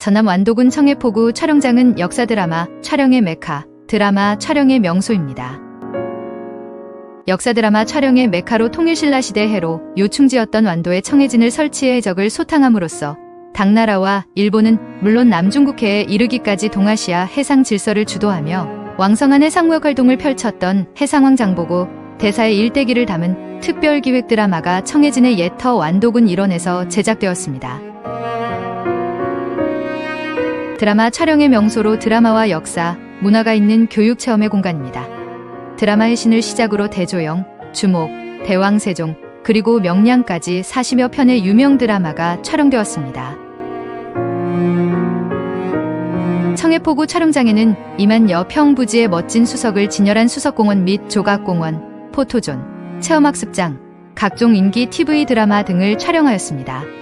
전남 완도군 청해포구 촬영장은 역사 드라마 촬영의 메카, 드라마 촬영의 명소입니다. 역사 드라마 촬영의 메카로 통일신라 시대 해로 요충지였던 완도에 청해진을 설치해 해적을 소탕함으로써 당나라와 일본은 물론 남중국해에 이르기까지 동아시아 해상 질서를 주도하며 왕성한 해상무역 활동을 펼쳤던 해상왕 장보고 대사의 일대기를 담은 특별기획 드라마가 청해진의 예터 완도군 일원에서 제작되었습니다. 드라마 촬영의 명소로 드라마와 역사, 문화가 있는 교육 체험의 공간입니다. 드라마의 신을 시작으로 대조영, 주목, 대왕세종, 그리고 명량까지 40여 편의 유명 드라마가 촬영되었습니다. 청해포구 촬영장에는 이만여 평 부지의 멋진 수석을 진열한 수석공원 및 조각공원, 포토존, 체험학습장, 각종 인기 TV 드라마 등을 촬영하였습니다.